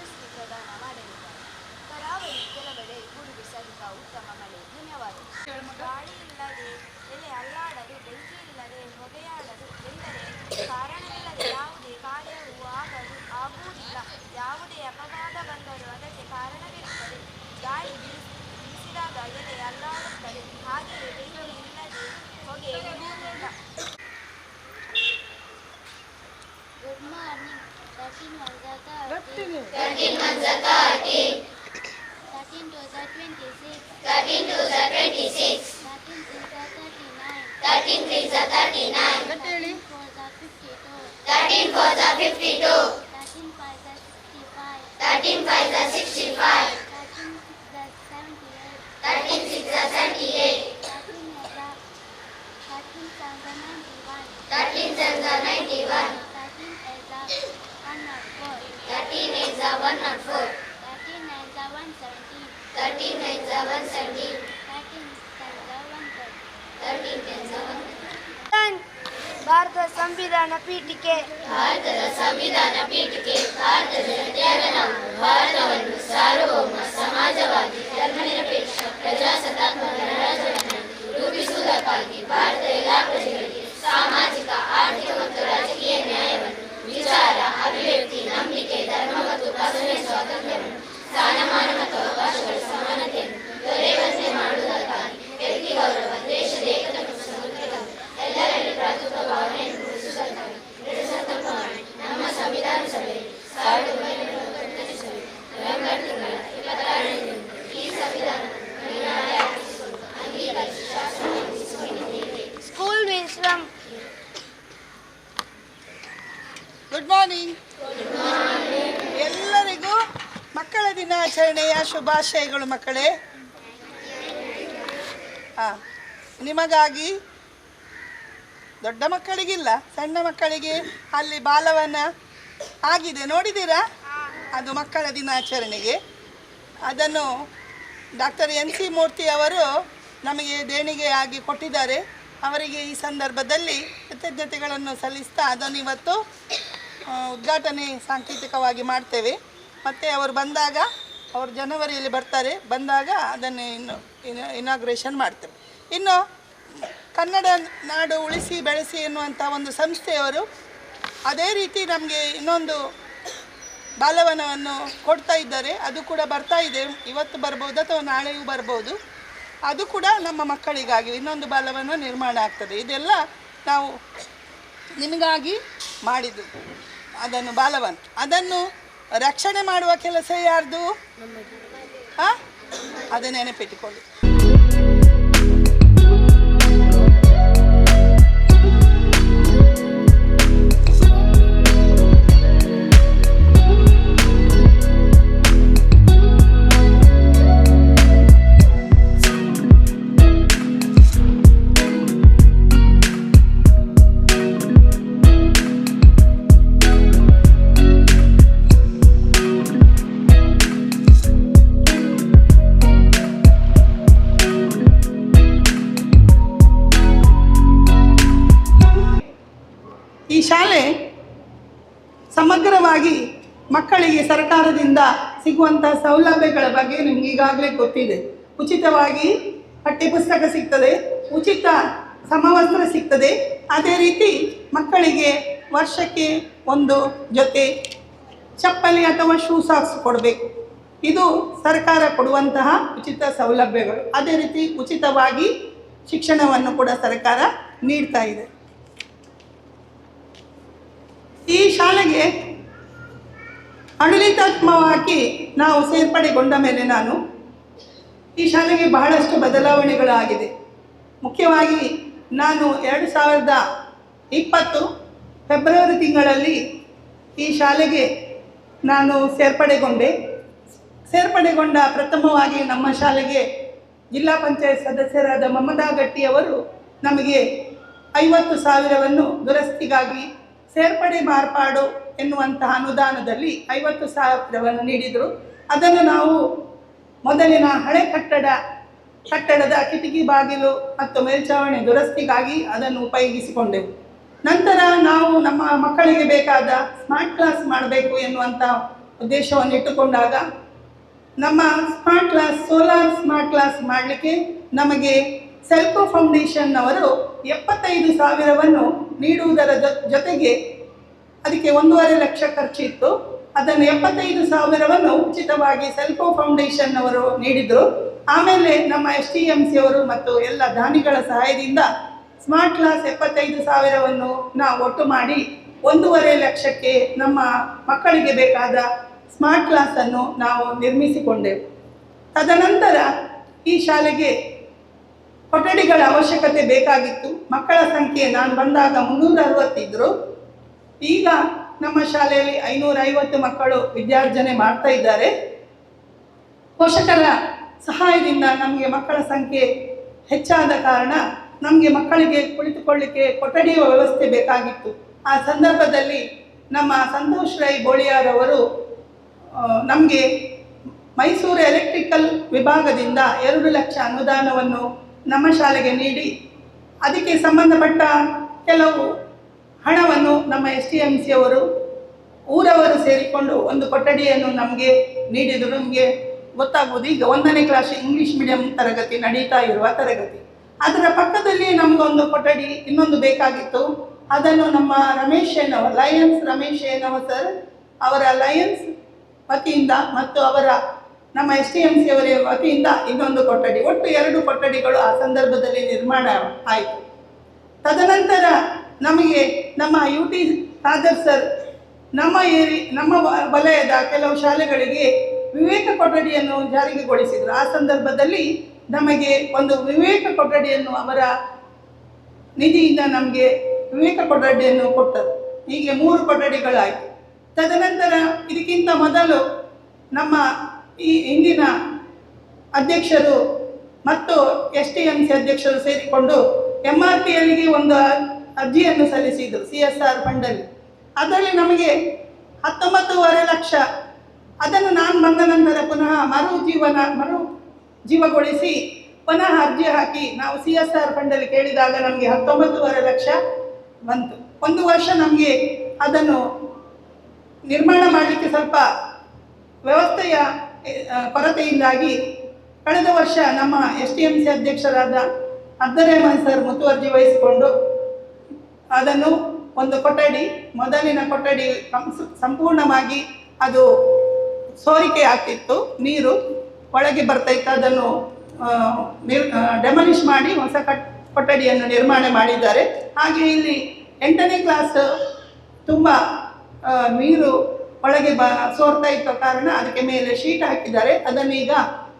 ಪ್ರಶಸ್ತಿ ಪ್ರದಾನ ಮಾಡಲಿದ್ದಾರೆ ಕರಾವಳಿ ಕೆಲವೆಡೆ ಗುಡುಗು ಉತ್ತಮ ಮಳೆ ಧನ್ಯವಾದ ಗಾಳಿ ಇಲ್ಲದೆ ಎಲೆ ಅಲ್ಲಾಡಲು ಬೆಂಕಿ ಇಲ್ಲದೆ ಹೊಗೆಯಾಡಲು ಎಂದರೆ ಕಾರಣವಿಲ್ಲದೆ ಯಾವುದೇ ಕಾರ್ಯವೂ ಆಗಲು ಆಗುವುದಿಲ್ಲ ಯಾವುದೇ ಅಪವಾದ ಬಂದರೂ ಅದಕ್ಕೆ ಕಾರಣವಿರುತ್ತದೆ ಗಾಳಿ ಬೀಸಿ ಬೀಸಿದಾಗ ಎಲೆ ಅಲ್ಲಾಡುತ್ತದೆ. ಹಾಗೆಯೇ ಬೆಂಕಿ ಇಲ್ಲದೆ ಹೊಗೆ 13 ones are 13. 13 twos are 26. 13 twos are 26. 13 threes are 39. 13 fours are 52. 13 fours are 52. 13 fives are 65. 13 fives are 65. 13 sixes are 78. 13 sevens are 91. 13 sevens are 91. 13 is a 1 or 4. 13 is a 1, 17. 13 is a 1, 17. 13 is a 1, 13. ಭಾರತದ ಸಂವಿಧಾನ ಪೀಠಿಕೆ ಭಾರತದ ಸಂವಿಧಾನ ಪೀಠಿಕೆ ಭಾರತದ ಜನತೆಯ ನಾವು ಭಾರತವನ್ನು ಸಾರ್ವಭೌಮ ಸಮಾಜವಾಗಿ ಧರ್ಮನಿರಪೇಕ್ಷ ಪ್ರಜಾಸತ್ತಾತ್ಮಕ ಗಣರಾಜ್ಯವನ್ನು ರೂಪಿಸುವುದಕ್ಕಾಗಿ ಭಾರತದ ಎಲ್ಲ ಪ್ರಜೆಗಳಿಗೆ ಸಾಮಾಜಿಕ ಆರ್ಥಿಕ ಮತ್ತು ರಾಜಕೀಯ ನ್ಯಾಯವನ್ನು ವಿಚಾರ ಅಭಿವ್ಯಕ್ತಿ ನಂಬಿಕೆ ಧರ್ಮ ಮತ್ತು ಭಾಷಣೆಯ ಸ್ವಾತಂತ್ರ್ಯವನ್ನು ಸ್ಥಾನಮಾನ ಶುಭಾಶಯಗಳು ಮಕ್ಕಳೇ. ಹಾಂ ನಿಮಗಾಗಿ ದೊಡ್ಡ ಮಕ್ಕಳಿಗಿಲ್ಲ, ಸಣ್ಣ ಮಕ್ಕಳಿಗೆ ಅಲ್ಲಿ ಬಾಲವನ ಆಗಿದೆ, ನೋಡಿದ್ದೀರಾ? ಅದು ಮಕ್ಕಳ ದಿನಾಚರಣೆಗೆ. ಅದನ್ನು ಡಾಕ್ಟರ್ ಎನ್ ಸಿ ಮೂರ್ತಿ ಅವರು ನಮಗೆ ದೇಣಿಗೆಯಾಗಿ ಕೊಟ್ಟಿದ್ದಾರೆ. ಅವರಿಗೆ ಈ ಸಂದರ್ಭದಲ್ಲಿ ಕೃತಜ್ಞತೆಗಳನ್ನು ಸಲ್ಲಿಸ್ತಾ ಅದನ್ನು ಇವತ್ತು ಉದ್ಘಾಟನೆ ಸಾಂಕೇತಿಕವಾಗಿ ಮಾಡ್ತೇವೆ. ಮತ್ತು ಅವರು ಬಂದಾಗ ಅವರು ಜನವರಿಯಲ್ಲಿ ಬರ್ತಾರೆ. ಬಂದಾಗ ಅದನ್ನು ಇನ್ನು ಇನಾಗ್ರೇಷನ್ ಮಾಡ್ತೇವೆ. ಇನ್ನು ಕನ್ನಡ ನಾಡು ಉಳಿಸಿ ಬೆಳೆಸಿ ಎನ್ನುವಂಥ ಒಂದು ಸಂಸ್ಥೆಯವರು ಅದೇ ರೀತಿ ನಮಗೆ ಇನ್ನೊಂದು ಬಾಲವನವನ್ನು ಕೊಡ್ತಾ ಇದ್ದಾರೆ. ಅದು ಕೂಡ ಬರ್ತಾ ಇದೆ. ಇವತ್ತು ಬರ್ಬೋದು ಅಥವಾ ನಾಳೆಯೂ ಬರ್ಬೋದು. ಅದು ಕೂಡ ನಮ್ಮ ಮಕ್ಕಳಿಗಾಗಿ ಇನ್ನೊಂದು ಬಾಲವನ ನಿರ್ಮಾಣ ಆಗ್ತದೆ. ಇದೆಲ್ಲ ನಾವು ನಿಮಗಾಗಿ ಮಾಡಿದ್ದು. ಅದನ್ನು ಬಾಲವನ್ ಅದನ್ನು ರಕ್ಷಣೆ ಮಾಡುವ ಕೆಲಸ ಯಾರ್ದು? ಹಾಂ? ಅದು ನೆನಪಿಟ್ಟುಕೊಳ್ಳಿ ಮುಖ್ಯವಾಗಿ ಮಕ್ಕಳಿಗೆ ಸರ್ಕಾರದಿಂದ ಸಿಗುವಂತಹ ಸೌಲಭ್ಯಗಳ ಬಗ್ಗೆ ನಿಮ್ಗೆ ಈಗಾಗಲೇ ಗೊತ್ತಿದೆ. ಉಚಿತವಾಗಿ ಪಠ್ಯಪುಸ್ತಕ ಸಿಗ್ತದೆ, ಉಚಿತ ಸಮವಸ್ತ್ರ ಸಿಗ್ತದೆ. ಅದೇ ರೀತಿ ಮಕ್ಕಳಿಗೆ ವರ್ಷಕ್ಕೆ ಒಂದು ಜೊತೆ ಚಪ್ಪಲಿ ಅಥವಾ ಶೂ ಸಾಕ್ಸ್ ಕೊಡಬೇಕು. ಇದು ಸರ್ಕಾರ ಕೊಡುವಂತಹ ಉಚಿತ ಸೌಲಭ್ಯಗಳು. ಅದೇ ರೀತಿ ಉಚಿತವಾಗಿ ಶಿಕ್ಷಣವನ್ನು ಕೂಡ ಸರ್ಕಾರ ನೀಡ್ತಾ ಇದೆ. ಈ ಶಾಲೆಗೆ ಆಡಳಿತಾತ್ಮಕವಾಗಿ ನಾವು ಸೇರ್ಪಡೆಗೊಂಡ ಮೇಲೆ ನಾನು ಈ ಶಾಲೆಗೆ ಬಹಳಷ್ಟು ಬದಲಾವಣೆಗಳಾಗಿದೆ. ಮುಖ್ಯವಾಗಿ ನಾನು ಎರಡು ಸಾವಿರದ ಇಪ್ಪತ್ತು ಫೆಬ್ರವರಿ ತಿಂಗಳಲ್ಲಿ ಈ ಶಾಲೆಗೆ ನಾನು ಸೇರ್ಪಡೆಗೊಂಡೆ. ಸೇರ್ಪಡೆಗೊಂಡ ಪ್ರಥಮವಾಗಿ ನಮ್ಮ ಶಾಲೆಗೆ ಜಿಲ್ಲಾ ಪಂಚಾಯತ್ ಸದಸ್ಯರಾದ ಮಮತಾ ಗಟ್ಟಿಯವರು ನಮಗೆ ಐವತ್ತು ಸಾವಿರವನ್ನು ದುರಸ್ತಿಗಾಗಿ ಸೇರ್ಪಡೆ ಮಾರ್ಪಾಡು ಎನ್ನುವಂತಹ ಅನುದಾನದಲ್ಲಿ ಐವತ್ತು ಸಾವಿರವನ್ನು ನೀಡಿದರು. ಅದನ್ನು ನಾವು ಮೊದಲಿನ ಹಳೆ ಕಟ್ಟಡ, ಕಟ್ಟಡದ ಕಿಟಕಿ ಬಾಗಿಲು ಮತ್ತು ಮೇಲ್ಛಾವಣಿ ದುರಸ್ತಿಗಾಗಿ ಅದನ್ನು ಉಪಯೋಗಿಸಿಕೊಂಡೆವು. ನಂತರ ನಾವು ನಮ್ಮ ಮಕ್ಕಳಿಗೆ ಬೇಕಾದ ಸ್ಮಾರ್ಟ್ ಕ್ಲಾಸ್ ಮಾಡಬೇಕು ಎನ್ನುವಂಥ ಉದ್ದೇಶವನ್ನು ಇಟ್ಟುಕೊಂಡಾಗ ನಮ್ಮ smart class, solar smart class ಮಾಡಲಿಕ್ಕೆ ನಮಗೆ ಸೆಲ್ಕೋ ಫೌಂಡೇಶನ್ ಅವರು ಎಪ್ಪತ್ತೈದು ಸಾವಿರವನ್ನು ನೀಡುವುದರ ಜೊತೆಗೆ ಅದಕ್ಕೆ ಒಂದೂವರೆ ಲಕ್ಷ ಖರ್ಚಿತ್ತು. ಅದನ್ನು ಎಪ್ಪತ್ತೈದು ಸಾವಿರವನ್ನು ಉಚಿತವಾಗಿ ಸೆಲ್ಫೋ ಫೌಂಡೇಶನ್ ಅವರು ನೀಡಿದರು. ಆಮೇಲೆ ನಮ್ಮ ಎಸ್ ಟಿ ಎಂ ಸಿ ಅವರು ಮತ್ತು ಎಲ್ಲ ದಾನಿಗಳ ಸಹಾಯದಿಂದ ಸ್ಮಾರ್ಟ್ ಕ್ಲಾಸ್ ಎಪ್ಪತ್ತೈದು ಸಾವಿರವನ್ನು ನಾವು ಒಟ್ಟು ಮಾಡಿ ಒಂದೂವರೆ ಲಕ್ಷಕ್ಕೆ ನಮ್ಮ ಮಕ್ಕಳಿಗೆ ಬೇಕಾದ ಸ್ಮಾರ್ಟ್ ಕ್ಲಾಸನ್ನು ನಾವು ನಿರ್ಮಿಸಿಕೊಂಡೆವು. ತದನಂತರ ಈ ಶಾಲೆಗೆ ಕೊಠಡಿಗಳ ಅವಶ್ಯಕತೆ ಬೇಕಾಗಿತ್ತು. ಮಕ್ಕಳ ಸಂಖ್ಯೆ ನಾನು ಬಂದಾಗ ಮುನ್ನೂರ ಅರವತ್ತಿದ್ರು ಈಗ ನಮ್ಮ ಶಾಲೆಯಲ್ಲಿ ಐನೂರ ಐವತ್ತು ಮಕ್ಕಳು ವಿದ್ಯಾರ್ಜನೆ ಮಾಡ್ತಾ ಇದ್ದಾರೆ. ಪೋಷಕರ ಸಹಾಯದಿಂದ ನಮಗೆ ಮಕ್ಕಳ ಸಂಖ್ಯೆ ಹೆಚ್ಚಾದ ಕಾರಣ ನಮಗೆ ಮಕ್ಕಳಿಗೆ ಕುಳಿತುಕೊಳ್ಳಿಕ್ಕೆ ಕೊಠಡಿಯ ವ್ಯವಸ್ಥೆ ಬೇಕಾಗಿತ್ತು. ಆ ಸಂದರ್ಭದಲ್ಲಿ ನಮ್ಮ ಸಂತೋಷ್ ರೈ ಬೋಳಿಯಾರವರು ನಮಗೆ ಮೈಸೂರು ಎಲೆಕ್ಟ್ರಿಕಲ್ ವಿಭಾಗದಿಂದ ಎರಡು ಲಕ್ಷ ಅನುದಾನವನ್ನು ನಮ್ಮ ಶಾಲೆಗೆ ನೀಡಿ, ಅದಕ್ಕೆ ಸಂಬಂಧಪಟ್ಟ ಕೆಲವು ಹಣವನ್ನು ನಮ್ಮ ಎಸ್ ಟಿ ಎಂ ಸಿ ಅವರು ಊರವರು ಸೇರಿಕೊಂಡು ಒಂದು ಕೊಠಡಿಯನ್ನು ನಮಗೆ ನೀಡಿದರು. ನಮಗೆ ಗೊತ್ತಾಗ್ಬೋದು ಈಗ ಒಂದನೇ ಕ್ಲಾಸ್ ಇಂಗ್ಲೀಷ್ ಮೀಡಿಯಂ ತರಗತಿ ನಡೀತಾ ಇರುವ ತರಗತಿ. ಅದರ ಪಕ್ಕದಲ್ಲಿ ನಮಗೊಂದು ಕೊಠಡಿ ಇನ್ನೊಂದು ಬೇಕಾಗಿತ್ತು. ಅದನ್ನು ನಮ್ಮ ರಮೇಶ್ ಏನವ ಲಯನ್ಸ್ ರಮೇಶ್ ಏನವ ಸರ್ ಅವರ ಲಯನ್ಸ್ ವತಿಯಿಂದ ಮತ್ತು ಅವರ ನಮ್ಮ ಎಸ್ ಟಿ ಎಂ ಸಿ ಅವರ ವತಿಯಿಂದ ಇನ್ನೊಂದು ಕೊಠಡಿ. ಒಟ್ಟು ಎರಡು ಕೊಠಡಿಗಳು ಆ ಸಂದರ್ಭದಲ್ಲಿ ನಿರ್ಮಾಣ ಆಯಿತು. ತದನಂತರ ನಮಗೆ ನಮ್ಮ ಯು ಟಿ ಖಾದರ್ ಸರ್, ನಮ್ಮ ಏರಿ, ನಮ್ಮ ವಲಯದ ಕೆಲವು ಶಾಲೆಗಳಿಗೆ ವಿವೇಕ ಕೊಠಡಿಯನ್ನು ಜಾರಿಗೆಗೊಳಿಸಿದರು ಆ ಸಂದರ್ಭದಲ್ಲಿ ನಮಗೆ ಒಂದು ವಿವೇಕ ಕೊಠಡಿಯನ್ನು ಅವರ ನಿಧಿಯಿಂದ ನಮಗೆ ವಿವೇಕ ಕೊಠಡಿಯನ್ನು ಕೊಟ್ಟರು. ಹೀಗೆ ಮೂರು ಕೊಠಡಿಗಳಾಯಿತು. ತದನಂತರ ಇದಕ್ಕಿಂತ ಮೊದಲು ನಮ್ಮ ಈ ಹಿಂದಿನ ಅಧ್ಯಕ್ಷರು ಮತ್ತು ಎಸ್ ಟಿ ಎಂ ಸಿ ಅಧ್ಯಕ್ಷರು ಸೇರಿಕೊಂಡು ಎಂ ಆರ್ ಪಿ ಎಲ್ಗೆ ಒಂದು ಅರ್ಜಿಯನ್ನು ಸಲ್ಲಿಸಿದರು ಸಿ ಎಸ್ ಆರ್ ಫಂಡಲ್ಲಿ ಅದರಲ್ಲಿ ನಮಗೆ ಹತ್ತೊಂಬತ್ತೂವರೆ ಲಕ್ಷ. ಅದನ್ನು ನಾನು ಬಂದ ನಂತರ ಪುನಃ ಮರು ಜೀವನ, ಮರು ಜೀವಗೊಳಿಸಿ ಪುನಃ ಅರ್ಜಿ ಹಾಕಿ ನಾವು ಸಿ ಎಸ್ ಆರ್ ಫಂಡಲ್ಲಿ ಕೇಳಿದಾಗ ನಮಗೆ ಹತ್ತೊಂಬತ್ತೂವರೆ ಲಕ್ಷ ಬಂತು. ಒಂದು ವರ್ಷ ನಮಗೆ ಅದನ್ನು ನಿರ್ಮಾಣ ಮಾಡಲಿಕ್ಕೆ ಸ್ವಲ್ಪ ವ್ಯವಸ್ಥೆಯ ಕೊರತೆಯಿಂದಾಗಿ ಕಳೆದ ವರ್ಷ ನಮ್ಮ ಎಸ್ ಟಿ ಎಂ ಸಿ ಅಧ್ಯಕ್ಷರಾದ ಅಬ್ದುಲ್ ಸರ್ ಮುತುವರ್ಜಿ ವಹಿಸಿಕೊಂಡು ಅದನ್ನು ಒಂದು ಕೊಠಡಿ, ಮೊದಲಿನ ಕೊಠಡಿ ಸಂಪೂರ್ಣವಾಗಿ ಅದು ಸೋರಿಕೆ ಆಗ್ತಿತ್ತು. ನೀರು ಒಳಗೆ ಬರ್ತಾ ಇತ್ತು. ಅದನ್ನು ನಿರ್ ಡೆಮಲಿಷ್ ಮಾಡಿ ಹೊಸ ಕಟ್, ಕೊಠಡಿಯನ್ನು ನಿರ್ಮಾಣ ಮಾಡಿದ್ದಾರೆ. ಹಾಗೆ ಇಲ್ಲಿ ಎಂಟನೇ ಕ್ಲಾಸ್ ತುಂಬ ನೀರು ಒಳಗೆ ಬ, ಸೋರ್ತಾ ಇದ್ದ ಕಾರಣ ಅದಕ್ಕೆ ಮೇಲೆ ಶೀಟ್ ಹಾಕಿದ್ದಾರೆ. ಅದನ್ನು ಈಗ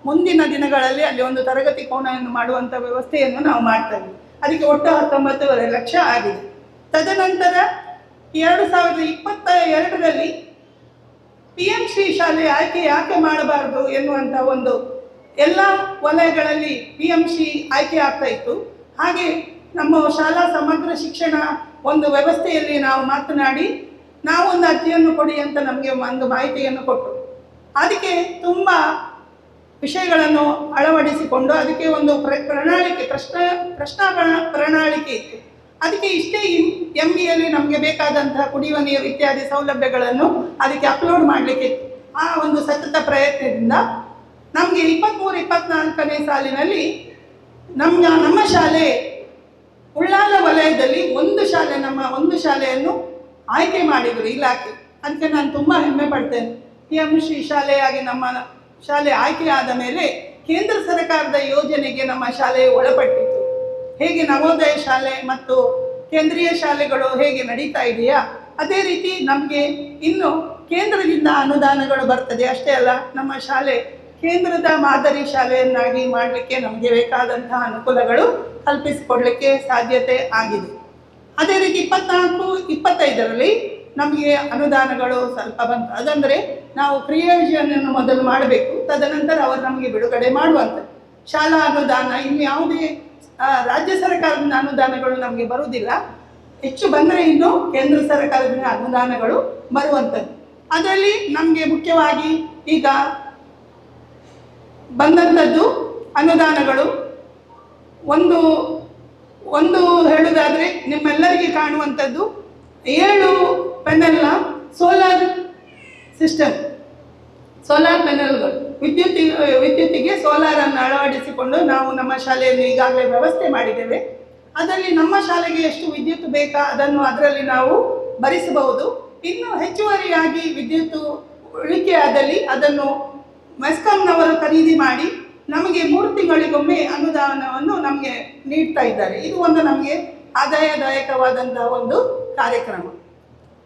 ಮುಂದಿನ ದಿನಗಳಲ್ಲಿ ಅಲ್ಲಿ ಒಂದು ತರಗತಿ ಕೋಣವನ್ನು ಮಾಡುವಂಥ ವ್ಯವಸ್ಥೆಯನ್ನು ನಾವು ಮಾಡ್ತಾ ಅದಕ್ಕೆ ಒಟ್ಟು ಹತ್ತೊಂಬತ್ತುವರೆ ಲಕ್ಷ ಆಗಿದೆ. ತದನಂತರ ಎರಡು ಸಾವಿರದ ಇಪ್ಪತ್ತ ಎರಡರಲ್ಲಿ ಪಿ ಎಂ ಶ್ರೀ ಶಾಲೆ ಆಯ್ಕೆ ಯಾಕೆ ಮಾಡಬಾರದು ಎನ್ನುವಂಥ ಒಂದು ಎಲ್ಲ ವಲಯಗಳಲ್ಲಿ ಪಿ ಎಂ ಶ್ರೀ ಆಯ್ಕೆ ಆಗ್ತಾ ಇತ್ತು. ಹಾಗೆ ನಮ್ಮ ಶಾಲಾ ಸಮಗ್ರ ಶಿಕ್ಷಣ ಒಂದು ವ್ಯವಸ್ಥೆಯಲ್ಲಿ ನಾವು ಮಾತನಾಡಿ ನಾವೊಂದು ಅರ್ಜಿಯನ್ನು ಕೊಡಿ ಅಂತ ನಮಗೆ ಒಂದು ಮಾಹಿತಿಯನ್ನು ಕೊಟ್ಟರು. ಅದಕ್ಕೆ ತುಂಬ ವಿಷಯಗಳನ್ನು ಅಳವಡಿಸಿಕೊಂಡು ಅದಕ್ಕೆ ಒಂದು ಪ್ರ, ಪ್ರಣಾಳಿಕೆ, ಪ್ರಶ್ನ ಪ್ರಶ್ನಾ ಪ್ರಣ- ಪ್ರಣಾಳಿಕೆ ಇತ್ತು. ಅದಕ್ಕೆ ಇಷ್ಟೇ ಎಂ ಬಿಯಲ್ಲಿ ನಮಗೆ ಬೇಕಾದಂತಹ ಕುಡಿಯುವ ನೀರು ಇತ್ಯಾದಿ ಸೌಲಭ್ಯಗಳನ್ನು ಅದಕ್ಕೆ ಅಪ್ಲೋಡ್ ಮಾಡಲಿಕ್ಕೆ ಆ ಒಂದು ಸತತ ಪ್ರಯತ್ನದಿಂದ ನಮಗೆ ಇಪ್ಪತ್ತ್ಮೂರು ಇಪ್ಪತ್ನಾಲ್ಕನೇ ಸಾಲಿನಲ್ಲಿ ನಮ್ಮ ನಮ್ಮ ಶಾಲೆ ಉಳ್ಳಾಲ ವಲಯದಲ್ಲಿ ಒಂದು ಶಾಲೆ, ನಮ್ಮ ಒಂದು ಶಾಲೆಯನ್ನು ಆಯ್ಕೆ ಮಾಡಿದರು ಇಲಾಖೆ. ಅದಕ್ಕೆ ನಾನು ತುಂಬ ಹೆಮ್ಮೆ ಪಡ್ತೇನೆ. ಪಿ ಎಂ ಶ್ರೀ ಶಾಲೆಯಾಗಿ ನಮ್ಮ ಶಾಲೆ ಆಯ್ಕೆ ಆದ ಮೇಲೆ ಕೇಂದ್ರ ಸರ್ಕಾರದ ಯೋಜನೆಗೆ ನಮ್ಮ ಶಾಲೆ ಒಳಪಟ್ಟಿತ್ತು. ಹೇಗೆ ನವೋದಯ ಶಾಲೆ ಮತ್ತು ಕೇಂದ್ರೀಯ ಶಾಲೆಗಳು ಹೇಗೆ ನಡೀತಾ ಇದೆಯಾ? ಅದೇ ರೀತಿ ನಮಗೆ ಇನ್ನು ಕೇಂದ್ರದಿಂದ ಅನುದಾನಗಳು ಬರ್ತದೆ ಅಷ್ಟೇ ಅಲ್ಲ, ನಮ್ಮ ಶಾಲೆ ಕೇಂದ್ರದ ಮಾದರಿ ಶಾಲೆಯನ್ನಾಗಿ ಮಾಡಲಿಕ್ಕೆ ನಮಗೆ ಬೇಕಾದಂತಹ ಅನುಕೂಲಗಳು ಕಲ್ಪಿಸಿಕೊಡ್ಲಿಕ್ಕೆ ಸಾಧ್ಯತೆ ಆಗಿದೆ. ಅದೇ ರೀತಿ ಇಪ್ಪತ್ನಾಲ್ಕು, ಇಪ್ಪತ್ತೈದರಲ್ಲಿ ನಮಗೆ ಅನುದಾನಗಳು ಸ್ವಲ್ಪ ಬಂತು. ಅದಂದರೆ ನಾವು ಕ್ರಿಯೋಜನನ್ನು ಮೊದಲು ಮಾಡಬೇಕು. ತದನಂತರ ಅವರು ನಮಗೆ ಬಿಡುಗಡೆ ಮಾಡುವಂಥದ್ದು ಶಾಲಾ ಅನುದಾನ, ಇನ್ನು ಯಾವುದೇ ರಾಜ್ಯ ಸರ್ಕಾರದಿಂದ ಅನುದಾನಗಳು ನಮಗೆ ಬರುವುದಿಲ್ಲ. ಹೆಚ್ಚು ಬಂದರೆ ಇನ್ನು ಕೇಂದ್ರ ಸರ್ಕಾರದಿಂದ ಅನುದಾನಗಳು ಬರುವಂಥದ್ದು ಅದರಲ್ಲಿ ನಮಗೆ ಮುಖ್ಯವಾಗಿ ಈಗ ಬಂದಂಥದ್ದು ಅನುದಾನಗಳು. ಒಂದು ಒಂದು ಹೇಳುವುದಾದರೆ ನಿಮ್ಮೆಲ್ಲರಿಗೆ ಕಾಣುವಂಥದ್ದು ಏಳು ಪೆನ್ನೆಲ್ಲ ಸೋಲಾರ್ ಸಿಸ್ಟಮ್ ಸೋಲಾರ್ ಪೆನಲ್ಗಳು ವಿದ್ಯುತ್ ವಿದ್ಯುತ್ತಿಗೆ ಸೋಲಾರನ್ನು ಅಳವಡಿಸಿಕೊಂಡು ನಾವು ನಮ್ಮ ಶಾಲೆಯಲ್ಲಿ ಈಗಾಗಲೇ ವ್ಯವಸ್ಥೆ ಮಾಡಿದ್ದೇವೆ. ಅದರಲ್ಲಿ ನಮ್ಮ ಶಾಲೆಗೆ ಎಷ್ಟು ವಿದ್ಯುತ್ ಬೇಕಾ ಅದನ್ನು ಅದರಲ್ಲಿ ನಾವು ಭರಿಸಬಹುದು. ಇನ್ನು ಹೆಚ್ಚುವರಿಯಾಗಿ ವಿದ್ಯುತ್ ಉಳಿಕೆಯಾದಲ್ಲಿ ಅದನ್ನು ಮೆಸ್ಕಾಂನವರು ಖರೀದಿ ಮಾಡಿ ನಮಗೆ ಮೂರು ತಿಂಗಳಿಗೊಮ್ಮೆ ಅನುದಾನವನ್ನು ನಮಗೆ ನೀಡ್ತಾ ಇದ್ದಾರೆ. ಇದು ಒಂದು ನಮಗೆ ಆದಾಯದಾಯಕವಾದಂತಹ ಒಂದು ಕಾರ್ಯಕ್ರಮ.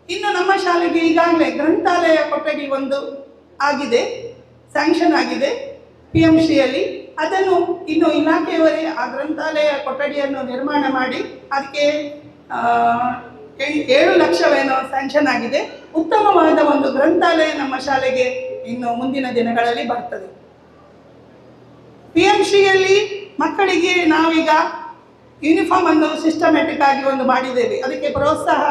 ಇನ್ನು ನಮ್ಮ ಶಾಲೆಗೆ ಈಗಾಗಲೇ ಗ್ರಂಥಾಲಯ ಕೊಠಡಿ ಒಂದು ಆಗಿದೆ ಸ್ಯಾಂಕ್ಷನ್ ಆಗಿದೆ ಪಿ ಎಂ ಸಿಯಲ್ಲಿ ಅದನ್ನು ಇನ್ನು ಇಲಾಖೆಯವರೇ ಆ ಗ್ರಂಥಾಲಯ ಕೊಠಡಿಯನ್ನು ನಿರ್ಮಾಣ ಮಾಡಿ ಅದಕ್ಕೆ ಏಳು ಲಕ್ಷವೇನೋ ಸ್ಯಾಂಕ್ಷನ್ ಆಗಿದೆ. ಉತ್ತಮವಾದ ಒಂದು ಗ್ರಂಥಾಲಯ ನಮ್ಮ ಶಾಲೆಗೆ ಇನ್ನು ಮುಂದಿನ ದಿನಗಳಲ್ಲಿ ಬರ್ತದೆ. ಪಿ ಎಂ ಸಿಯಲ್ಲಿ ಮಕ್ಕಳಿಗೆ ನಾವೀಗ ಯೂನಿಫಾರ್ಮ್ ಅನ್ನು ಸಿಸ್ಟಮ್ಯಾಟಿಕ್ ಆಗಿ ಒಂದು ಮಾಡಿದ್ದೇವೆ. ಅದಕ್ಕೆ ಪ್ರೋತ್ಸಾಹ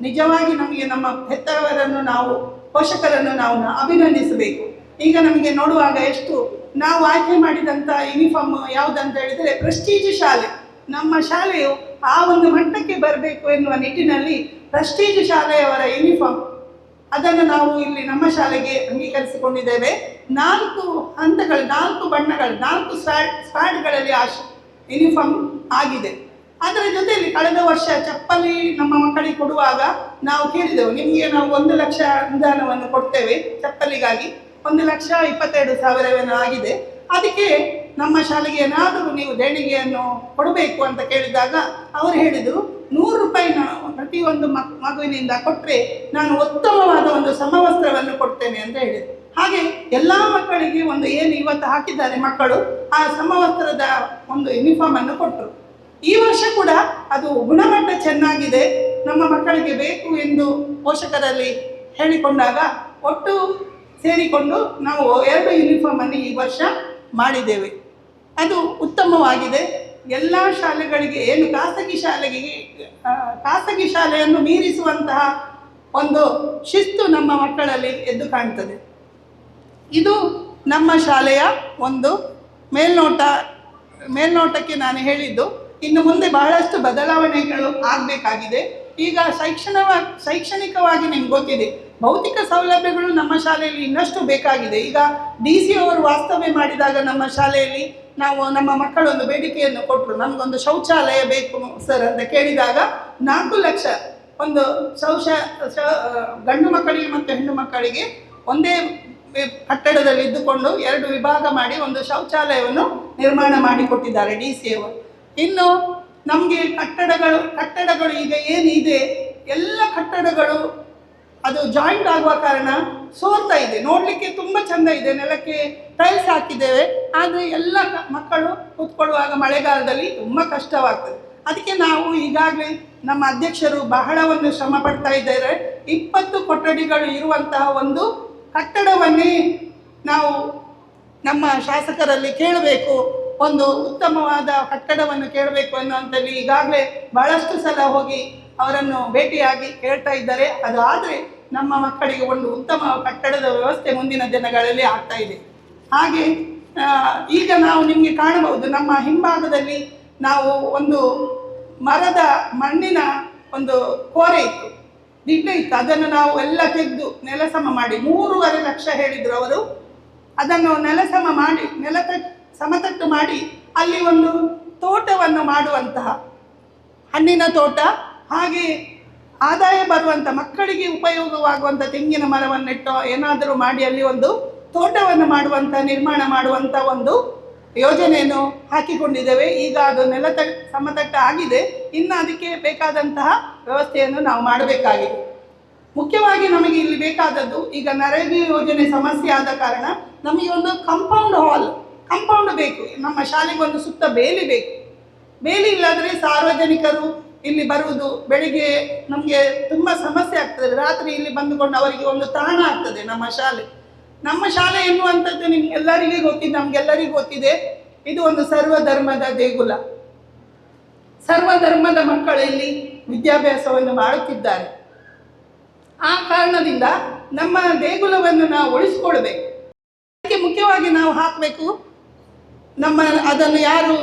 ನಿಜವಾಗಿ ನಮಗೆ ನಮ್ಮ ಹೆತ್ತವರನ್ನು ನಾವು, ಪೋಷಕರನ್ನು ನಾವು ಅಭಿನಂದಿಸಬೇಕು. ಈಗ ನಮಗೆ ನೋಡುವಾಗ ಎಷ್ಟು, ನಾವು ಆಯ್ಕೆ ಮಾಡಿದಂಥ ಯೂನಿಫಾರ್ಮ್ ಯಾವುದಂತ ಹೇಳಿದರೆ ಪ್ರೆಸ್ಟೀಜ್ ಶಾಲೆ. ನಮ್ಮ ಶಾಲೆಯು ಆ ಒಂದು ಮಟ್ಟಕ್ಕೆ ಬರಬೇಕು ಎನ್ನುವ ನಿಟ್ಟಿನಲ್ಲಿ ಪ್ರೆಸ್ಟೀಜ್ ಶಾಲೆಯವರ ಯೂನಿಫಾರ್ಮ್ ಅದನ್ನು ನಾವು ಇಲ್ಲಿ ನಮ್ಮ ಶಾಲೆಗೆ ಅಂಗೀಕರಿಸಿಕೊಂಡಿದ್ದೇವೆ. ನಾಲ್ಕು ಹಂತಗಳು, ನಾಲ್ಕು ಬಣ್ಣಗಳು, ನಾಲ್ಕು ಸ್ವಾಡ್, ಸ್ವಾಡ್ಗಳಲ್ಲಿ ಆ ಯೂನಿಫಾರ್ಮ್ ಆಗಿದೆ. ಅದರ ಜೊತೆಯಲ್ಲಿ ಕಳೆದ ವರ್ಷ ಚಪ್ಪಲಿ ನಮ್ಮ ಮಕ್ಕಳಿಗೆ ಕೊಡುವಾಗ ನಾವು ಕೇಳಿದೆವು, ನಿಮಗೆ ನಾವು ಒಂದು ಲಕ್ಷ ಅನುದಾನವನ್ನು ಕೊಡ್ತೇವೆ ಚಪ್ಪಲಿಗಾಗಿ. ಒಂದು ಲಕ್ಷ ಇಪ್ಪತ್ತೆರಡು ಸಾವಿರವೇನೋ ಆಗಿದೆ. ಅದಕ್ಕೆ ನಮ್ಮ ಶಾಲೆಗೆ ಏನಾದರೂ ನೀವು ದೇಣಿಗೆಯನ್ನು ಕೊಡಬೇಕು ಅಂತ ಕೇಳಿದಾಗ ಅವರು ಹೇಳಿದರು, ನೂರು ರೂಪಾಯಿನ ಪ್ರತಿಯೊಂದು ಮಗುವಿನಿಂದ ಕೊಟ್ಟರೆ ನಾನು ಉತ್ತಮವಾದ ಒಂದು ಸಮವಸ್ತ್ರವನ್ನು ಕೊಡ್ತೇನೆ ಅಂತ ಹೇಳಿದರು. ಹಾಗೆ ಎಲ್ಲ ಮಕ್ಕಳಿಗೆ ಒಂದು ಏನು ಇವತ್ತು ಹಾಕಿದ್ದಾರೆ ಮಕ್ಕಳು, ಆ ಸಮವಸ್ತ್ರದ ಒಂದು ಯೂನಿಫಾರ್ಮನ್ನು ಕೊಟ್ಟರು. ಈ ವರ್ಷ ಕೂಡ ಅದು ಗುಣಮಟ್ಟ ಚೆನ್ನಾಗಿದೆ. ನಮ್ಮ ಮಕ್ಕಳಿಗೆ ಬೇಕು ಎಂದು ಪೋಷಕರಲ್ಲಿ ಹೇಳಿಕೊಂಡಾಗ ಒಟ್ಟು ಸೇರಿಕೊಂಡು ನಾವು ಎರಡು ಯೂನಿಫಾರ್ಮ್ ಅನ್ನು ಈ ವರ್ಷ ಮಾಡಿದ್ದೇವೆ. ಅದು ಉತ್ತಮವಾಗಿದೆ. ಎಲ್ಲ ಶಾಲೆಗಳಿಗೆ ಏನು ಖಾಸಗಿ ಶಾಲೆಗೆ ಖಾಸಗಿ ಶಾಲೆಯನ್ನು ಮೀರಿಸುವಂತಹ ಒಂದು ಶಿಸ್ತು ನಮ್ಮ ಮಕ್ಕಳಲ್ಲಿ ಎದ್ದು ಕಾಣ್ತದೆ. ಇದು ನಮ್ಮ ಶಾಲೆಯ ಒಂದು ಮೇಲ್ನೋಟ, ಮೇಲ್ನೋಟಕ್ಕೆ ನಾನು ಹೇಳಿದ್ದು. ಇನ್ನು ಮುಂದೆ ಬಹಳಷ್ಟು ಬದಲಾವಣೆಗಳು ಆಗಬೇಕಾಗಿದೆ. ಈಗ ಶೈಕ್ಷಣವ, ಶೈಕ್ಷಣಿಕವಾಗಿ ನಿಮ್ಗೆ ಗೊತ್ತಿದೆ, ಭೌತಿಕ ಸೌಲಭ್ಯಗಳು ನಮ್ಮ ಶಾಲೆಯಲ್ಲಿ ಇನ್ನಷ್ಟು ಬೇಕಾಗಿದೆ. ಈಗ ಡಿ ಸಿ ಅವರು ವಾಸ್ತವ್ಯ ಮಾಡಿದಾಗ ನಮ್ಮ ಶಾಲೆಯಲ್ಲಿ ನಾವು ನಮ್ಮ ಮಕ್ಕಳೊಂದು ಬೇಡಿಕೆಯನ್ನು ಕೊಟ್ಟರು ನಮಗೊಂದು ಶೌಚಾಲಯ ಬೇಕು ಸರ್ ಅಂತ ಕೇಳಿದಾಗ ನಾಲ್ಕು ಲಕ್ಷ ಒಂದು ಶೌಚ ಗಂಡು ಮಕ್ಕಳಿಗೆ ಮತ್ತು ಹೆಣ್ಣು ಮಕ್ಕಳಿಗೆ ಒಂದೇ ಕಟ್ಟಡದಲ್ಲಿ ಇದ್ದುಕೊಂಡು ಎರಡು ವಿಭಾಗ ಮಾಡಿ ಒಂದು ಶೌಚಾಲಯವನ್ನು ನಿರ್ಮಾಣ ಮಾಡಿಕೊಟ್ಟಿದ್ದಾರೆ ಡಿ ಸಿ ಅವರು. ಇನ್ನು ನಮಗೆ ಕಟ್ಟಡಗಳು ಕಟ್ಟಡಗಳು ಈಗ ಏನಿದೆ, ಎಲ್ಲ ಕಟ್ಟಡಗಳು ಅದು ಜಾಯಿಂಟ್ ಆಗುವ ಕಾರಣ ಸೋರ್ತಾ ಇದೆ. ನೋಡಲಿಕ್ಕೆ ತುಂಬ ಚಂದ ಇದೆ. ನೆಲಕ್ಕೆ ಟೈಲ್ಸ್ ಹಾಕಿದ್ದೇವೆ. ಆದರೆ ಎಲ್ಲ ಮಕ್ಕಳು ಕೂತ್ಕೊಳ್ಳುವಾಗ ಮಳೆಗಾಲದಲ್ಲಿ ತುಂಬ ಕಷ್ಟವಾಗ್ತದೆ. ಅದಕ್ಕೆ ನಾವು ಈಗಾಗಲೇ ನಮ್ಮ ಅಧ್ಯಕ್ಷರು ಬಹಳ ಒಂದು ಶ್ರಮ ಪಡ್ತಾ ಇದ್ದಾರೆ. ಇಪ್ಪತ್ತು ಕೊಠಡಿಗಳು ಇರುವಂತಹ ಒಂದು ಕಟ್ಟಡವನ್ನೇ ನಾವು ನಮ್ಮ ಶಾಸಕರಲ್ಲಿ ಕೇಳಬೇಕು. ಒಂದು ಉತ್ತಮವಾದ ಕಟ್ಟಡವನ್ನು ಕೇಳಬೇಕು ಅನ್ನುವಂಥದ್ದು ಈಗಾಗಲೇ ಬಹಳಷ್ಟು ಸಲ ಹೋಗಿ ಅವರನ್ನು ಭೇಟಿಯಾಗಿ ಕೇಳ್ತಾ ಇದ್ದಾರೆ. ಅದು ಆದರೆ ನಮ್ಮ ಮಕ್ಕಳಿಗೆ ಒಂದು ಉತ್ತಮ ಕಟ್ಟಡದ ವ್ಯವಸ್ಥೆ ಮುಂದಿನ ದಿನಗಳಲ್ಲಿ ಆಗ್ತಾ ಇದೆ. ಹಾಗೆ ಈಗ ನಾವು ನಿಮಗೆ ಕಾಣಬಹುದು, ನಮ್ಮ ಹಿಂಭಾಗದಲ್ಲಿ ನಾವು ಒಂದು ಮರದ ಮಣ್ಣಿನ ಒಂದು ಕೋರೆ ಇತ್ತು. ದಿಡ್ಡೆ ಇತ್ತು. ಅದನ್ನು ನಾವು ಎಲ್ಲ ತೆಗೆದು ನೆಲಸಮ ಮಾಡಿ, ಮೂರುವರೆ ಲಕ್ಷ ಹೇಳಿದರು ಅವರು. ಅದನ್ನು ನೆಲಸಮ ಮಾಡಿ ನೆಲತ ಸಮತಟ್ಟು ಮಾಡಿ ಅಲ್ಲಿ ಒಂದು ತೋಟವನ್ನು ಮಾಡುವಂತಹ ಹಣ್ಣಿನ ತೋಟ, ಹಾಗೆ ಆದಾಯ ಬರುವಂಥ ಮಕ್ಕಳಿಗೆ ಉಪಯೋಗವಾಗುವಂಥ ತೆಂಗಿನ ಮರವನ್ನಿಟ್ಟು ಏನಾದರೂ ಮಾಡಿ ಅಲ್ಲಿ ಒಂದು ತೋಟವನ್ನು ಮಾಡುವಂಥ ನಿರ್ಮಾಣ ಮಾಡುವಂಥ ಒಂದು ಯೋಜನೆಯನ್ನು ಹಾಕಿಕೊಂಡಿದ್ದೇವೆ. ಈಗ ಅದು ನೆಲತ ಸಮತಟ್ಟ ಆಗಿದೆ. ಇನ್ನು ಅದಕ್ಕೆ ಬೇಕಾದಂತಹ ವ್ಯವಸ್ಥೆಯನ್ನು ನಾವು ಮಾಡಬೇಕಾಗಿದೆ. ಮುಖ್ಯವಾಗಿ ನಮಗೆ ಇಲ್ಲಿ ಬೇಕಾದದ್ದು ಈಗ ನರೇಗಾ ಯೋಜನೆ ಸಮಸ್ಯೆ ಆದ ಕಾರಣ ನಮಗೆ ಒಂದು ಕಂಪೌಂಡ್ ಹಾಲ್ ಕಂಪೌಂಡ್ ಬೇಕು. ನಮ್ಮ ಶಾಲೆಗೆ ಒಂದು ಸುತ್ತ ಬೇಲಿ ಬೇಕು. ಬೇಲಿ ಇಲ್ಲಾದರೆ ಸಾರ್ವಜನಿಕರು ಇಲ್ಲಿ ಬರುವುದು ಬೆಳಿಗ್ಗೆ ನಮಗೆ ತುಂಬ ಸಮಸ್ಯೆ ಆಗ್ತದೆ. ರಾತ್ರಿ ಇಲ್ಲಿ ಬಂದುಕೊಂಡು ಅವರಿಗೆ ಒಂದು ತಾಣ ಆಗ್ತದೆ ನಮ್ಮ ಶಾಲೆ. ನಮ್ಮ ಶಾಲೆ ಎನ್ನುವಂಥದ್ದು ನಿಮ್ಗೆ ಎಲ್ಲರಿಗೂ ಗೊತ್ತಿದೆ, ನಮ್ಗೆಲ್ಲರಿಗೂ ಗೊತ್ತಿದೆ. ಇದು ಒಂದು ಸರ್ವಧರ್ಮದ ದೇಗುಲ. ಸರ್ವಧರ್ಮದ ಮಕ್ಕಳು ಇಲ್ಲಿ ವಿದ್ಯಾಭ್ಯಾಸವನ್ನು ಮಾಡುತ್ತಿದ್ದಾರೆ. ಆ ಕಾರಣದಿಂದ ನಮ್ಮ ದೇಗುಲವನ್ನು ನಾವು ಉಳಿಸ್ಕೊಳ್ಬೇಕು. ಅದಕ್ಕೆ ಮುಖ್ಯವಾಗಿ ನಾವು ಹಾಕಬೇಕು ನಮ್ಮ ಅದನ್ನು ಯಾರು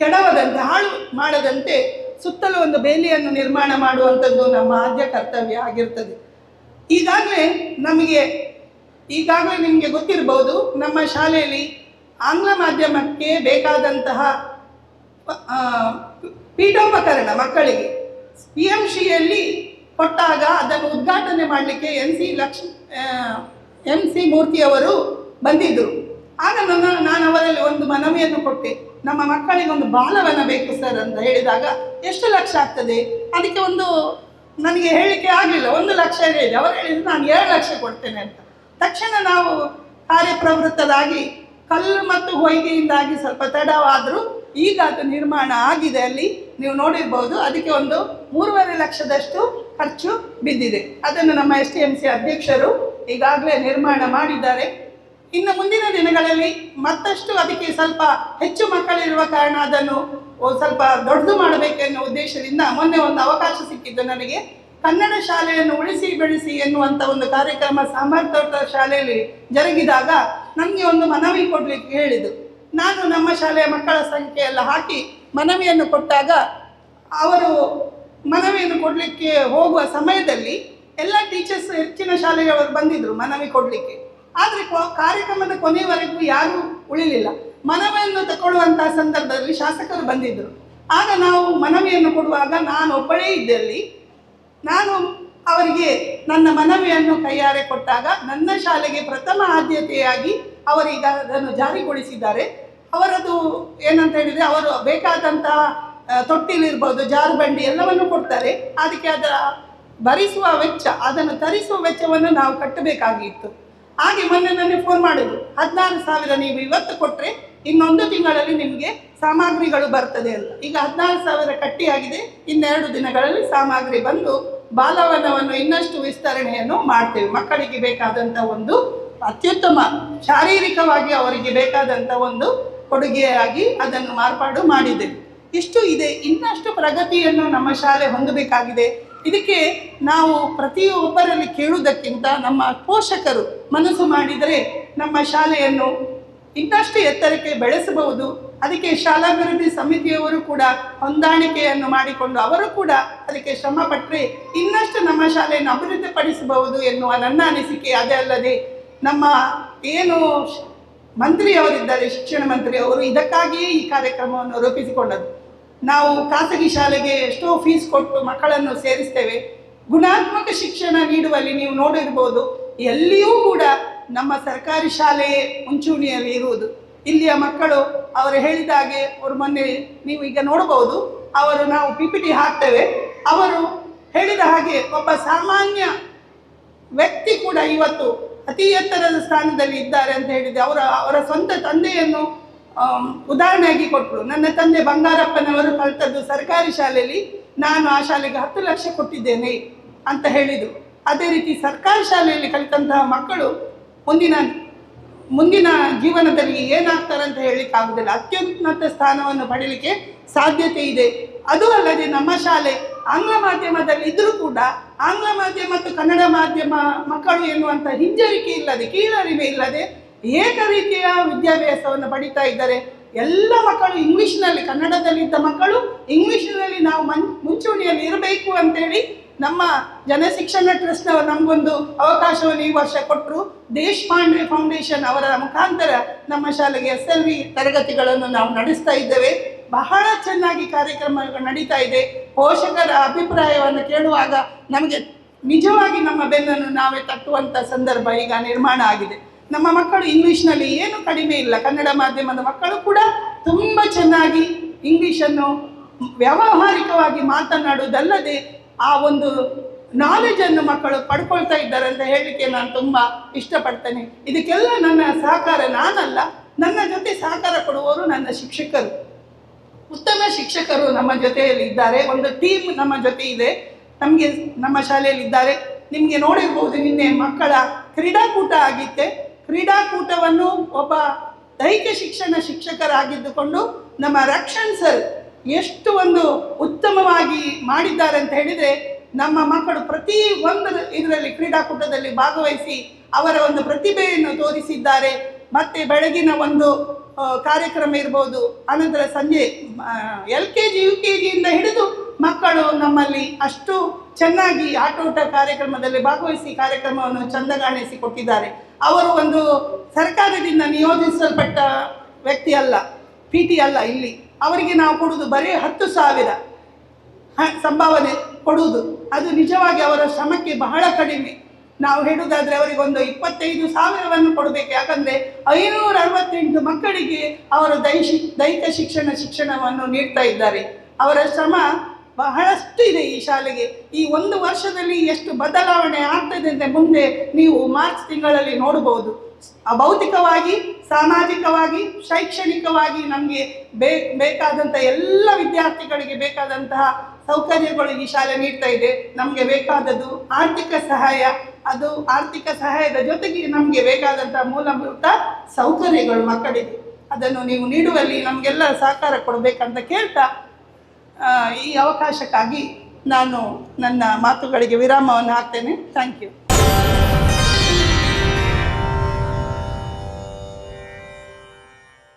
ಕೆಡವದಂತೆ, ಹಾಳು ಮಾಡದಂತೆ ಸುತ್ತಲೂ ಒಂದು ಬೇಲಿಯನ್ನು ನಿರ್ಮಾಣ ಮಾಡುವಂಥದ್ದು ನಮ್ಮ ಆದ್ಯ ಕರ್ತವ್ಯ ಆಗಿರ್ತದೆ. ಈಗಾಗಲೇ ನಮಗೆ, ಈಗಾಗಲೇ ನಿಮಗೆ ಗೊತ್ತಿರಬಹುದು ನಮ್ಮ ಶಾಲೆಯಲ್ಲಿ ಆಂಗ್ಲ ಮಾಧ್ಯಮಕ್ಕೆ ಬೇಕಾದಂತಹ ಪೀಠೋಪಕರಣ ಮಕ್ಕಳಿಗೆ. ಪಿ ಎಂ ಶಿಯಲ್ಲಿ ಕೊಟ್ಟಾಗ ಅದನ್ನು ಉದ್ಘಾಟನೆ ಮಾಡಲಿಕ್ಕೆ ಎನ್ ಸಿ ಲಕ್ಷ, ಎಂ ಸಿ ಮೂರ್ತಿಯವರು ಬಂದಿದ್ದರು ಆಗ ನನ್ನ ನಾನು ಅವರಲ್ಲಿ ಒಂದು ಮನವಿಯನ್ನು ಕೊಟ್ಟೆ. ನಮ್ಮ ಮಕ್ಕಳಿಗೆ ಒಂದು ಬಾಲವನ ಬೇಕು ಸರ್ ಅಂತ ಹೇಳಿದಾಗ ಎಷ್ಟು ಲಕ್ಷ ಆಗ್ತದೆ? ಅದಕ್ಕೆ ಒಂದು ನನಗೆ ಹೇಳಲಿಕ್ಕೆ ಆಗಲಿಲ್ಲ. ಒಂದು ಲಕ್ಷ ಹೇಳಿದೆ ಅವರು ಹೇಳಿದ್ರು ನಾನು ಎರಡು ಲಕ್ಷ ಕೊಡ್ತೇನೆ ಅಂತ. ತಕ್ಷಣ ನಾವು ಕಾರ್ಯಪ್ರವೃತ್ತರಾಗಿ ಕಲ್ಲು ಮತ್ತು ಹೊಯ್ಗೆಯಿಂದಾಗಿ ಸ್ವಲ್ಪ ತಡವಾದರೂ ಈಗ ಅದು ನಿರ್ಮಾಣ ಆಗಿದೆ ಅಲ್ಲಿ. ನೀವು ನೋಡಿರ್ಬೋದು, ಅದಕ್ಕೆ ಒಂದು ಮೂರುವರೆ ಲಕ್ಷದಷ್ಟು ಖರ್ಚು ಬಿದ್ದಿದೆ. ಅದನ್ನು ನಮ್ಮ ಎಸ್ ಟಿ ಎಂ ಸಿ ಅಧ್ಯಕ್ಷರು ಈಗಾಗಲೇ ನಿರ್ಮಾಣ ಮಾಡಿದ್ದಾರೆ. ಇನ್ನು ಮುಂದಿನ ದಿನಗಳಲ್ಲಿ ಮತ್ತಷ್ಟು ಅದಕ್ಕೆ ಸ್ವಲ್ಪ ಹೆಚ್ಚು ಮಕ್ಕಳಿರುವ ಕಾರಣ ಅದನ್ನು ಸ್ವಲ್ಪ ದೊಡ್ಡದು ಮಾಡಬೇಕೆನ್ನುವ ಉದ್ದೇಶದಿಂದ ಮೊನ್ನೆ ಒಂದು ಅವಕಾಶ ಸಿಕ್ಕಿದ್ದು ನನಗೆ. ಕನ್ನಡ ಶಾಲೆಯನ್ನು ಉಳಿಸಿ ಬೆಳೆಸಿ ಎನ್ನುವಂಥ ಒಂದು ಕಾರ್ಯಕ್ರಮ ಸಾಮರ್ಥ್ಯ ಶಾಲೆಯಲ್ಲಿ ಜರುಗಿದಾಗ ನನಗೆ ಒಂದು ಮನವಿ ಕೊಡಲಿಕ್ಕೆ ಹೇಳಿದ್ದು. ನಾನು ನಮ್ಮ ಶಾಲೆಯ ಮಕ್ಕಳ ಸಂಖ್ಯೆ ಎಲ್ಲ ಹಾಕಿ ಮನವಿಯನ್ನು ಕೊಟ್ಟಾಗ ಅವರು ಮನವಿಯನ್ನು ಕೊಡಲಿಕ್ಕೆ ಹೋಗುವ ಸಮಯದಲ್ಲಿ ಎಲ್ಲ ಟೀಚರ್ಸ್ ಹೆಚ್ಚಿನ ಶಾಲೆಗೆ ಅವರು ಬಂದಿದ್ದರು ಮನವಿ ಕೊಡಲಿಕ್ಕೆ. ಆದರೆ ಕಾರ್ಯಕ್ರಮದ ಕೊನೆಯವರೆಗೂ ಯಾರೂ ಉಳಿಲಿಲ್ಲ. ಮನವಿಯನ್ನು ತಗೊಳ್ಳುವಂತಹ ಸಂದರ್ಭದಲ್ಲಿ ಶಾಸಕರು ಬಂದಿದ್ದರು ಆಗ ನಾವು ಮನವಿಯನ್ನು ಕೊಡುವಾಗ ನಾನು ಒಬ್ಬಳೇ ಇದ್ದಲ್ಲಿ, ನಾನು ಅವರಿಗೆ ನನ್ನ ಮನವಿಯನ್ನು ಕೈಯಾರೆ ಕೊಟ್ಟಾಗ ನನ್ನ ಶಾಲೆಗೆ ಪ್ರಥಮ ಆದ್ಯತೆಯಾಗಿ ಅವರೀಗ ಅದನ್ನು ಜಾರಿಗೊಳಿಸಿದ್ದಾರೆ. ಅವರದು ಏನಂತ ಹೇಳಿದರೆ ಅವರು ಬೇಕಾದಂತಹ ತೊಟ್ಟಿಲಿರ್ಬೋದು, ಜಾರುಬಂಡಿ ಎಲ್ಲವನ್ನು ಕೊಡ್ತಾರೆ. ಅದಕ್ಕೆ ಅದರ ಭರಿಸುವ ವೆಚ್ಚ, ಅದನ್ನು ತರಿಸುವ ವೆಚ್ಚವನ್ನು ನಾವು ಕಟ್ಟಬೇಕಾಗಿತ್ತು. ಹಾಗೆ ಮೊನ್ನೆ ನನಗೆ ಫೋನ್ ಮಾಡಿದ್ರು ಹದಿನಾರು ಸಾವಿರ ನೀವು ಇವತ್ತು ಕೊಟ್ಟರೆ ಇನ್ನೊಂದು ತಿಂಗಳಲ್ಲಿ ನಿಮಗೆ ಸಾಮಗ್ರಿಗಳು ಬರ್ತದೆ ಅಂತ. ಈಗ ಹದಿನಾರು ಸಾವಿರ ಕಟ್ಟಿಯಾಗಿದೆ, ಇನ್ನೆರಡು ದಿನಗಳಲ್ಲಿ ಸಾಮಗ್ರಿ ಬಂದು ಬಾಲವನವನ್ನು ಇನ್ನಷ್ಟು ವಿಸ್ತರಣೆಯನ್ನು ಮಾಡ್ತೇವೆ. ಮಕ್ಕಳಿಗೆ ಬೇಕಾದಂಥ ಒಂದು ಅತ್ಯುತ್ತಮ ಶಾರೀರಿಕವಾಗಿ ಅವರಿಗೆ ಬೇಕಾದಂಥ ಒಂದು ಕೊಡುಗೆಯಾಗಿ ಅದನ್ನು ಮಾರ್ಪಾಡು ಮಾಡಿದ್ದೇವೆ ಇಷ್ಟು ಇದೆ. ಇನ್ನಷ್ಟು ಪ್ರಗತಿಯನ್ನು ನಮ್ಮ ಶಾಲೆ ಹೊಂದಬೇಕಾಗಿದೆ. ಇದಕ್ಕೆ ನಾವು ಪ್ರತಿಯೊಬ್ಬರಲ್ಲಿ ಕೇಳುವುದಕ್ಕಿಂತ ನಮ್ಮ ಪೋಷಕರು ಮನಸ್ಸು ಮಾಡಿದರೆ ನಮ್ಮ ಶಾಲೆಯನ್ನು ಇನ್ನಷ್ಟು ಎತ್ತರಕ್ಕೆ ಬೆಳೆಸಬಹುದು. ಅದಕ್ಕೆ ಶಾಲಾಭಿವೃದ್ಧಿ ಸಮಿತಿಯವರು ಕೂಡ ಹೊಂದಾಣಿಕೆಯನ್ನು ಮಾಡಿಕೊಂಡು ಅವರು ಕೂಡ ಅದಕ್ಕೆ ಶ್ರಮ ಪಟ್ಟರೆ ಇನ್ನಷ್ಟು ನಮ್ಮ ಶಾಲೆಯನ್ನು ಅಭಿವೃದ್ಧಿಪಡಿಸಬಹುದು ಎನ್ನುವ ನನ್ನ ಅನಿಸಿಕೆ. ಅದೇ ಅಲ್ಲದೆ ನಮ್ಮ ಏನು ಮಂತ್ರಿಯವರಿದ್ದಾರೆ, ಶಿಕ್ಷಣ ಮಂತ್ರಿ ಅವರು ಇದಕ್ಕಾಗಿಯೇ ಈ ಕಾರ್ಯಕ್ರಮವನ್ನು ರೂಪಿಸಿಕೊಂಡದ್ದು. ನಾವು ಖಾಸಗಿ ಶಾಲೆಗೆ ಎಷ್ಟೋ ಫೀಸ್ ಕೊಟ್ಟು ಮಕ್ಕಳನ್ನು ಸೇರಿಸ್ತೇವೆ. ಗುಣಾತ್ಮಕ ಶಿಕ್ಷಣ ನೀಡುವಲ್ಲಿ ನೀವು ನೋಡಿರ್ಬೋದು, ಎಲ್ಲಿಯೂ ಕೂಡ ನಮ್ಮ ಸರ್ಕಾರಿ ಶಾಲೆಯೇ ಮುಂಚೂಣಿಯಲ್ಲಿ ಇರುವುದು. ಇಲ್ಲಿಯ ಮಕ್ಕಳು ಅವರು ಹೇಳಿದ ಹಾಗೆ ಅವರು ಮೊನ್ನೆ ನೀವು ಈಗ ನೋಡಬಹುದು ಅವರು ನಾವು ಪಿ ಪಿ ಟಿ ಹಾಕ್ತೇವೆ. ಅವರು ಹೇಳಿದ ಹಾಗೆ ಒಬ್ಬ ಸಾಮಾನ್ಯ ವ್ಯಕ್ತಿ ಕೂಡ ಇವತ್ತು ಅತಿ ಎತ್ತರದ ಸ್ಥಾನದಲ್ಲಿ ಇದ್ದಾರೆ ಅಂತ ಹೇಳಿದೆ. ಅವರ ಅವರ ಸ್ವಂತ ತಂದೆಯನ್ನು ಉದಾಹರಣೆಯಾಗಿ ಕೊಟ್ಟರು ನನ್ನ ತಂದೆ ಬಂಗಾರಪ್ಪನವರು ಕಲಿತದ್ದು ಸರ್ಕಾರಿ ಶಾಲೆಯಲ್ಲಿ. ನಾನು ಆ ಶಾಲೆಗೆ ಹತ್ತು ಲಕ್ಷ ಕೊಟ್ಟಿದ್ದೇನೆ ಅಂತ ಹೇಳಿದರು. ಅದೇ ರೀತಿ ಸರ್ಕಾರಿ ಶಾಲೆಯಲ್ಲಿ ಕಲಿತಂತಹ ಮಕ್ಕಳು ಮುಂದಿನ ಮುಂದಿನ ಜೀವನದಲ್ಲಿ ಏನಾಗ್ತಾರೆ ಅಂತ ಹೇಳಲಿಕ್ಕೆ ಆಗುದಿಲ್ಲ ಅತ್ಯುನ್ನತ ಸ್ಥಾನವನ್ನು ಪಡೀಲಿಕ್ಕೆ ಸಾಧ್ಯತೆ ಇದೆ. ಅದು ಅಲ್ಲದೆ ನಮ್ಮ ಶಾಲೆ ಆಂಗ್ಲ ಮಾಧ್ಯಮದಲ್ಲಿ ಇದ್ರೂ ಕೂಡ, ಆಂಗ್ಲ ಮಾಧ್ಯಮ ಮತ್ತು ಕನ್ನಡ ಮಾಧ್ಯಮ ಮಕ್ಕಳು ಎನ್ನುವಂಥ ಹಿಂಜರಿಕೆ ಇಲ್ಲದೆ, ಕೀಳರಿಮೆ ಇಲ್ಲದೆ ಏಕ ರೀತಿಯ ವಿದ್ಯಾಭ್ಯಾಸವನ್ನು ಪಡಿತಾ ಇದ್ದಾರೆ. ಎಲ್ಲ ಮಕ್ಕಳು ಇಂಗ್ಲಿಷ್ನಲ್ಲಿ, ಕನ್ನಡದಲ್ಲಿದ್ದ ಮಕ್ಕಳು ಇಂಗ್ಲಿಷ್ನಲ್ಲಿ ನಾವು ಮನ್, ಮುಂಚೂಣಿಯಲ್ಲಿ ಇರಬೇಕು ಅಂತೇಳಿ ನಮ್ಮ ಜನಶಿಕ್ಷಣ ಟ್ರಸ್ಟ್ನವರು ನಮಗೊಂದು ಅವಕಾಶವನ್ನು ಈ ವರ್ಷ ಕೊಟ್ಟರು ದೇಶಪಾಂಡೆ ಫೌಂಡೇಶನ್ ಅವರ ಮುಖಾಂತರ ನಮ್ಮ ಶಾಲೆಗೆ ಎಸ್ ಎಲ್ ವಿ ತರಗತಿಗಳನ್ನು ನಾವು ನಡೆಸ್ತಾ ಇದ್ದೇವೆ. ಬಹಳ ಚೆನ್ನಾಗಿ ಕಾರ್ಯಕ್ರಮಗಳು ನಡೀತಾ ಇದೆ. ಪೋಷಕರ ಅಭಿಪ್ರಾಯವನ್ನು ಕೇಳುವಾಗ ನಮಗೆ ನಿಜವಾಗಿ ನಮ್ಮ ಬೆನ್ನನ್ನು ನಾವೇ ತಟ್ಟುವಂಥ ಸಂದರ್ಭ ಈಗ ನಿರ್ಮಾಣ ಆಗಿದೆ. ನಮ್ಮ ಮಕ್ಕಳು ಇಂಗ್ಲೀಷ್ನಲ್ಲಿ ಏನು ಕಡಿಮೆ ಇಲ್ಲ. ಕನ್ನಡ ಮಾಧ್ಯಮದ ಮಕ್ಕಳು ಕೂಡ ತುಂಬ ಚೆನ್ನಾಗಿ ಇಂಗ್ಲೀಷನ್ನು ವ್ಯಾವಹಾರಿಕವಾಗಿ ಮಾತನಾಡುವುದಲ್ಲದೆ ಆ ಒಂದು ನಾಲೆಜನ್ನು ಮಕ್ಕಳು ಪಡ್ಕೊಳ್ತಾ ಇದ್ದಾರೆ ಅಂತ ಹೇಳಲಿಕ್ಕೆ ನಾನು ತುಂಬ ಇಷ್ಟಪಡ್ತೇನೆ. ಇದಕ್ಕೆಲ್ಲ ನನ್ನ ಸಹಕಾರ ನಾನಲ್ಲ. ನನ್ನ ಜೊತೆ ಸಹಕಾರ ಕೊಡುವವರು ನನ್ನ ಶಿಕ್ಷಕರು. ಉತ್ತಮ ಶಿಕ್ಷಕರು ನಮ್ಮ ಜೊತೆಯಲ್ಲಿ ಇದ್ದಾರೆ. ಒಂದು ಟೀಮ್ ನಮ್ಮ ಜೊತೆ ಇದೆ. ನಮಗೆ ನಮ್ಮ ಶಾಲೆಯಲ್ಲಿ ಇದ್ದಾರೆ ನಿಮಗೆ ನೋಡಿರ್ಬೋದು ನಿನ್ನೆ ಮಕ್ಕಳ ಕ್ರೀಡಾಕೂಟ ಆಗಿತ್ತೆ. ಕ್ರೀಡಾಕೂಟವನ್ನು ಒಬ್ಬ ದೈಹಿಕ ಶಿಕ್ಷಣ ಶಿಕ್ಷಕರಾಗಿದ್ದುಕೊಂಡು ನಮ್ಮ ರಕ್ಷಣ್ ಸರ್ ಎಷ್ಟು ಒಂದು ಉತ್ತಮವಾಗಿ ಮಾಡಿದ್ದಾರೆ ಅಂತ ಹೇಳಿದರೆ ನಮ್ಮ ಮಕ್ಕಳು ಪ್ರತಿ ಒಂದು ಇದರಲ್ಲಿ ಕ್ರೀಡಾಕೂಟದಲ್ಲಿ ಭಾಗವಹಿಸಿ ಅವರ ಒಂದು ಪ್ರತಿಭೆಯನ್ನು ತೋರಿಸಿದ್ದಾರೆ. ಮತ್ತೆ ಬೆಳಗಿನ ಒಂದು ಕಾರ್ಯಕ್ರಮ ಇರ್ಬೋದು, ಅನಂತರ ಸಂಜೆ L K G, U K ಜಿಯಿಂದ ಹಿಡಿದು ಮಕ್ಕಳು ನಮ್ಮಲ್ಲಿ ಅಷ್ಟು ಚೆನ್ನಾಗಿ ಆಟೋಟ ಕಾರ್ಯಕ್ರಮದಲ್ಲಿ ಭಾಗವಹಿಸಿ ಕಾರ್ಯಕ್ರಮವನ್ನು ಚಂದಗಾಣಿಸಿ ಕೊಟ್ಟಿದ್ದಾರೆ. ಅವರು ಒಂದು ಸರ್ಕಾರದಿಂದ ನಿಯೋಜಿಸಲ್ಪಟ್ಟ ವ್ಯಕ್ತಿ ಅಲ್ಲ, ಪಿ ಟಿ ಅಲ್ಲ ಇಲ್ಲಿ. ಅವರಿಗೆ ನಾವು ಕೊಡುವುದು ಬರೀ ಹತ್ತು ಸಾವಿರ ಸಂಭಾವನೆ ಕೊಡುವುದು. ಅದು ನಿಜವಾಗಿ ಅವರ ಶ್ರಮಕ್ಕೆ ಬಹಳ ಕಡಿಮೆ. ನಾವು ಹೇಳುವುದಾದರೆ ಅವರಿಗೆ ಒಂದು ಇಪ್ಪತ್ತೈದು ಸಾವಿರವನ್ನು ಕೊಡಬೇಕು. ಯಾಕಂದರೆ ಐನೂರ ಅರವತ್ತೆಂಟು ಮಕ್ಕಳಿಗೆ ಅವರು ದೈಶಿ, ದೈಹಿಕ ಶಿಕ್ಷಣ, ಶಿಕ್ಷಣವನ್ನು ನೀಡ್ತಾ ಇದ್ದಾರೆ. ಅವರ ಶ್ರಮ ಬಹಳಷ್ಟು ಇದೆ ಈ ಶಾಲೆಗೆ. ಈ ಒಂದು ವರ್ಷದಲ್ಲಿ ಎಷ್ಟು ಬದಲಾವಣೆ ಆಗ್ತದೆ ಅಂತ ಮುಂದೆ ನೀವು ಮಾರ್ಚ್ ತಿಂಗಳಲ್ಲಿ ನೋಡಬಹುದು. ಭೌತಿಕವಾಗಿ ಸಾಮಾಜಿಕವಾಗಿ, ಶೈಕ್ಷಣಿಕವಾಗಿ ನಮಗೆ ಬೇ ಬೇಕಾದಂಥ ಎಲ್ಲ ವಿದ್ಯಾರ್ಥಿಗಳಿಗೆ ಬೇಕಾದಂತಹ ಸೌಕರ್ಯಗಳು ಈ ಶಾಲೆ ನೀಡ್ತಾ ಇದೆ. ನಮಗೆ ಬೇಕಾದದ್ದು ಆರ್ಥಿಕ ಸಹಾಯ. ಅದು ಆರ್ಥಿಕ ಸಹಾಯದ ಜೊತೆಗೆ ನಮಗೆ ಬೇಕಾದಂಥ ಮೂಲಭೂತ ಸೌಕರ್ಯಗಳು ಮಕ್ಕಳಿಗೆ. ಅದನ್ನು ನೀವು ನೀಡುವಲ್ಲಿ ನಮಗೆಲ್ಲ ಸಹಕಾರ ಕೊಡಬೇಕಂತ ಕೇಳ್ತಾ ಈ ಅವಕಾಶಕ್ಕಾಗಿ ನಾನು ನನ್ನ ಮಾತುಗಳಿಗೆ ವಿರಾಮವನ್ನು ಹಾಕ್ತೇನೆ. Thank you